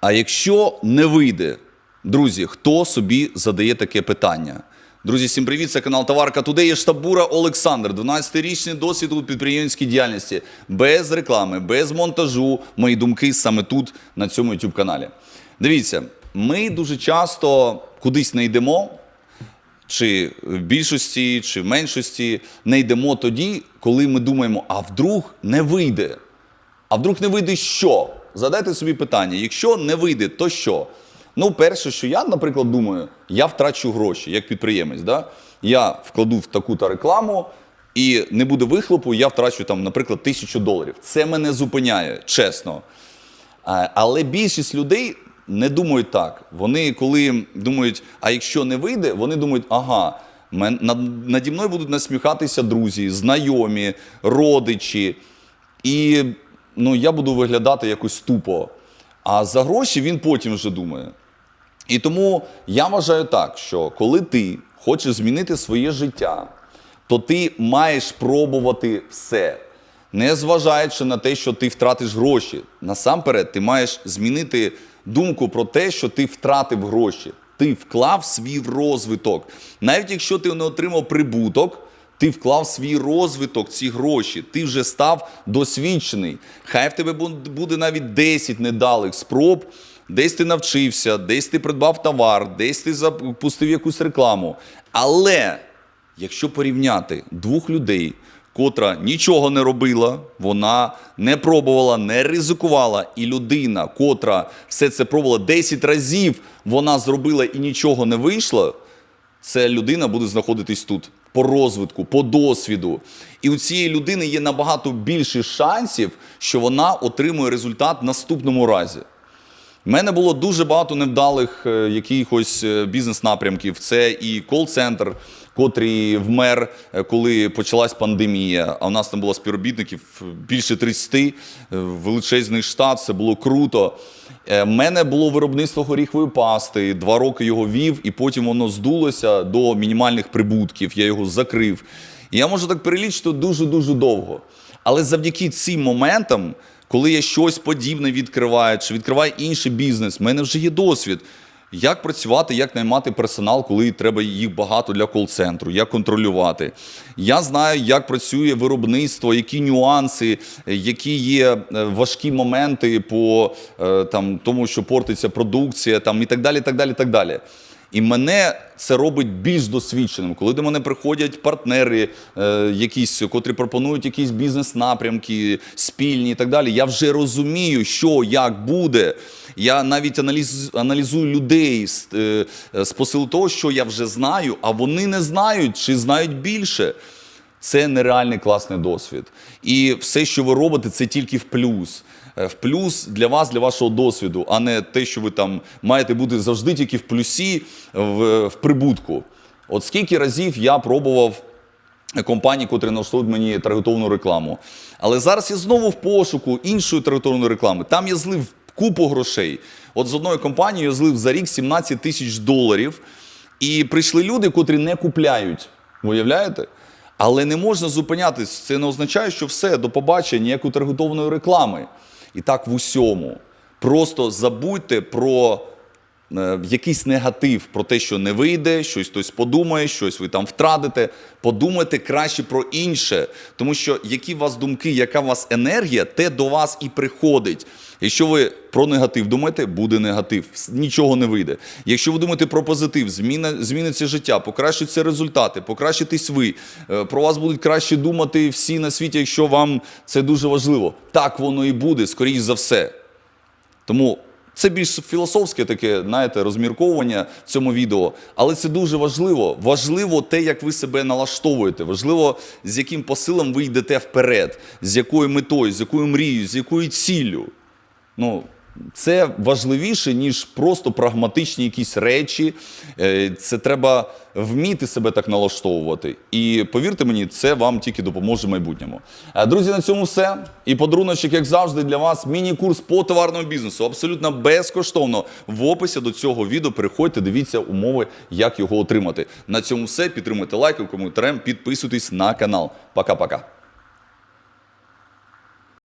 А якщо не вийде, друзі, хто собі задає таке питання? Друзі, всім привіт! Це канал Товарка Туди. Я штабура Олександр, 12-річний досвід у підприємницькій діяльності, без реклами, без монтажу. Мої думки саме тут, на цьому youtube каналі. Дивіться, ми дуже часто кудись не йдемо, чи в більшості, чи в меншості не йдемо тоді, коли ми думаємо, а вдруг не вийде. А вдруг не вийде що? Задайте собі питання: якщо не вийде, то що? Ну, перше, що я, наприклад, думаю, я втрачу гроші як підприємець. Да? Я вкладу в таку-то рекламу, і не буде вихлопу, я втрачу там, наприклад, тисячу доларів. Це мене зупиняє, чесно. Але більшість людей не думають так. Вони, коли думають, а якщо не вийде, вони думають, ага, наді мною будуть насміхатися друзі, знайомі, родичі. І ну, я буду виглядати якось тупо. А за гроші він потім вже думає. І тому я вважаю так, що коли ти хочеш змінити своє життя, то ти маєш пробувати все. Не зважаючи на те, що ти втратиш гроші. Насамперед, ти маєш змінити думку про те, що ти втратив гроші. Ти вклав свій розвиток. Навіть якщо ти не отримав прибуток, ти вклав свій розвиток, ці гроші, ти вже став досвідчений. Хай в тебе буде навіть 10 недалих спроб, десь ти навчився, десь ти придбав товар, десь ти запустив якусь рекламу. Але якщо порівняти двох людей, котра нічого не робила, вона не пробувала, не ризикувала, і людина, котра все це пробувала 10 разів, вона зробила і нічого не вийшло, це людина буде знаходитись тут по розвитку, по досвіду. І у цієї людини є набагато більше шансів, що вона отримує результат в наступному разі. У мене було дуже багато невдалих е, якихось е, бізнес-напрямків. Це і кол-центр, котрий вмер, е, коли почалась пандемія. А у нас там було співробітників більше 30, е, величезний штат, це було круто. У мене було виробництво горіхової пасти. Два роки його вів, і потім воно здулося до мінімальних прибутків. Я його закрив. І я можу так перелічити дуже-дуже довго. Але завдяки цим моментам, коли я щось подібне відкриваю, чи відкриваю інший бізнес, в мене вже є досвід. Як працювати, як наймати персонал, коли треба їх багато для кол-центру, як контролювати. Я знаю, як працює виробництво, які нюанси, які є е, важкі моменти по е, там, тому, що портиться продукція, там, і так далі. так далі, так далі. І мене це робить більш досвідченим. Коли до мене приходять партнери, е, якісь, котрі пропонують якісь бізнес-напрямки, спільні і так далі, я вже розумію, що як буде. Я навіть аналіз, аналізую людей з, е, з посилу того, що я вже знаю, а вони не знають чи знають більше. Це нереальний класний досвід. І все, що ви робите, це тільки в плюс. Е, В плюс для вас, для вашого досвіду, а не те, що ви там маєте бути завжди тільки в плюсі, в, в прибутку. От скільки разів я пробував компанії, котрі налаштовують мені таргетовану рекламу. Але зараз я знову в пошуку іншої таргетованої реклами. Там я злив купу грошей. От з одної компанії я злив за рік 17 тисяч доларів. І прийшли люди, котрі не купляють. Уявляєте? Але не можна зупинятись. Це не означає, що все, до побачення, ніякої таргетованої реклами. І так в усьому. Просто забудьте про якийсь негатив, про те, що не вийде, щось хтось подумає, щось ви там втратите. Подумайте краще про інше. Тому що які у вас думки, яка у вас енергія, те до вас і приходить. Якщо ви про негатив думаєте, буде негатив, нічого не вийде. Якщо ви думаєте про позитив, зміна, зміниться життя, покращаться результати, покращитесь ви, е, про вас будуть краще думати всі на світі, якщо вам це дуже важливо. Так воно і буде, скоріш за все. Тому це більш філософське таке, знаєте, розмірковування в цьому відео. Але це дуже важливо. Важливо те, як ви себе налаштовуєте. Важливо, з яким посилом ви йдете вперед, з якою метою, з якою мрією, з якою ціллю. Ну, це важливіше, ніж просто прагматичні якісь речі. Е, Це треба вміти себе так налаштовувати. І повірте мені, це вам тільки допоможе в майбутньому. Е, Друзі, на цьому все. І подаруночок, як завжди, для вас міні-курс по товарному бізнесу. Абсолютно безкоштовно. В описі до цього відео переходьте, дивіться умови, як його отримати. На цьому все. Підтримуйте лайком, коментарем, підписуйтесь на канал. Пока-пока.